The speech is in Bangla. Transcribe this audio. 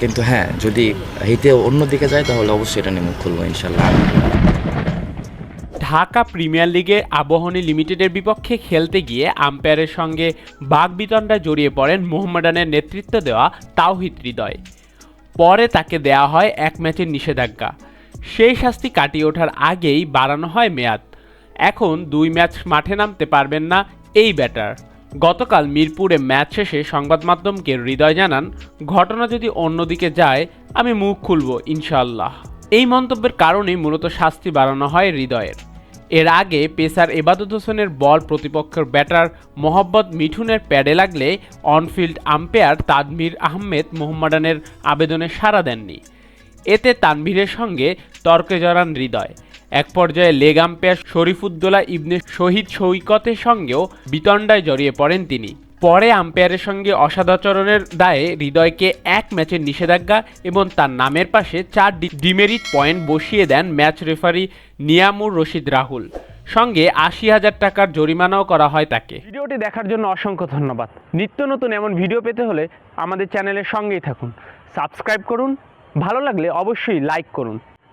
কিন্তু হ্যাঁ যদি হিতে অন্যদিকে যায়, তাহলে অবশ্যই এটা নিয়ে মুখ খুলবো ইনশাল্লাহ ঢাকা প্রিমিয়ার লিগে আবাহনী লিমিটেডের বিপক্ষে খেলতে গিয়ে আম্পায়ারের সঙ্গে বাগবিতণ্ডায় জড়িয়ে পড়েন মোহাম্মদানের নেতৃত্ব দেওয়া তাওহিদ হৃদয়। পরে তাকে দেয়া হয় এক ম্যাচের নিষেধাজ্ঞা। সেই শাস্তি কাটিয়ে ওঠার আগেই বাড়ানো হয় মেয়াদ। এখন দুই ম্যাচ মাঠে নামতে পারবেন না এই ব্যাটার। গতকাল মিরপুরে ম্যাচ শেষে সংবাদ মাধ্যমকে হৃদয় জানান, ঘটনা যদি অন্যদিকে যায়, আমি মুখ খুলব ইনশাল্লাহ এই মন্তব্যের কারণেই মূলত শাস্তি বাড়ানো হয় হৃদয়ের। এর আগে পেসার এবাদত হোসেনের বল প্রতিপক্ষের ব্যাটার মোহাম্মদ মিঠুনের প্যাডে লাগলে অনফিল্ড আম্পায়ার তাদমির আহমেদ মোহাম্মদানের আবেদনে সাড়া দেননি। এতে তানভীরের সঙ্গে তর্কে জড়ান হৃদয়। এক পর্যায়ে লেগ আম্পায়ার শরীফুদ্দোলা ইবনে শহীদ সৈকতের সঙ্গেও বিতণ্ডায় জড়িয়ে পড়েন তিনি। পরে আম্পায়ারের সঙ্গে অসদাচরণের দায়ে হৃদয়কে এক ম্যাচের নিষেধাজ্ঞা এবং তার নামের পাশে চার ডিমেরিট পয়েন্ট বসিয়ে দেন ম্যাচ রেফারি নিয়ামুর রশিদ রাহুল। সঙ্গে আশি হাজার টাকার জরিমানাও করা হয় তাকে। ভিডিওটি দেখার জন্য অসংখ্য ধন্যবাদ। নিত্য নতুন এমন ভিডিও পেতে হলে আমাদের চ্যানেলের সঙ্গেই থাকুন। সাবস্ক্রাইব করুন। ভালো লাগলে অবশ্যই লাইক করুন।